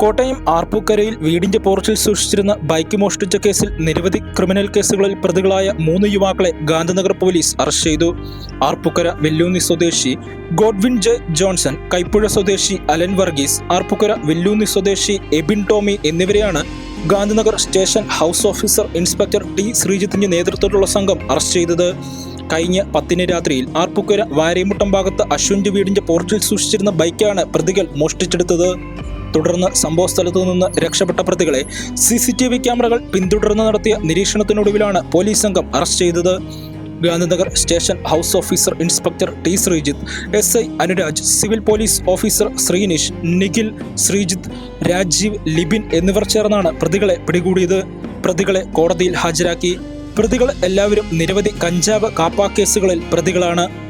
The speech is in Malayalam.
കോട്ടയം ആർപ്പൂക്കരയിൽ വീടിന്റെ പോർച്ചിൽ സൂക്ഷിച്ചിരുന്ന ബൈക്ക് മോഷ്ടിച്ച കേസിൽ നിരവധി ക്രിമിനൽ കേസുകളിൽ പ്രതികളായ മൂന്ന് യുവാക്കളെ ഗാന്ധിനഗർ പോലീസ് അറസ്റ്റ് ചെയ്തു. ആർപ്പുക്കര വെല്ലൂന്നി സ്വദേശി ഗോഡ്വിൻ ജെ ജോൺസൺ കൈപ്പുഴ സ്വദേശി അലൻ വർഗീസ് ആർപ്പുക്കര വെല്ലൂന്നി സ്വദേശി എബിൻ ടോമി എന്നിവരെയാണ് Gandhinagar station house officer inspector T ശ്രീജിത്തിന്റെ നേതൃത്വത്തിലുള്ള സംഘം അറസ്റ്റ് ചെയ്തത്. കഴിഞ്ഞ പത്തിന് രാത്രിയിൽ ആർപ്പുക്കര വാരേമുട്ടം ഭാഗത്ത് അശ്വിന്റെ വീടിന്റെ പോർച്ചിൽ സൂക്ഷിച്ചിരുന്ന ബൈക്കാണ് പ്രതികൾ മോഷ്ടിച്ചെടുത്തത്. തുടർന്ന് സംഭവസ്ഥലത്തു നിന്ന് രക്ഷപ്പെട്ട പ്രതികളെ സി സി ടി വി ക്യാമറകൾ പിന്തുടർന്ന് നടത്തിയ നിരീക്ഷണത്തിനൊടുവിലാണ് പോലീസ് സംഘം അറസ്റ്റ് ചെയ്തത്. Gandhinagar station house officer inspector T Sreejith S I Anuraj civil police officer Sreenish Nikhil Sreejith Rajeev Libin എന്നിവർ ചേർന്നാണ് പ്രതികളെ പിടികൂടിയത്. പ്രതികളെ കോടതിയിൽ ഹാജരാക്കി. പ്രതികൾ എല്ലാവരും നിരവധി കഞ്ചാവ് കാപ്പാ കേസുകളിൽ പ്രതികളാണ്.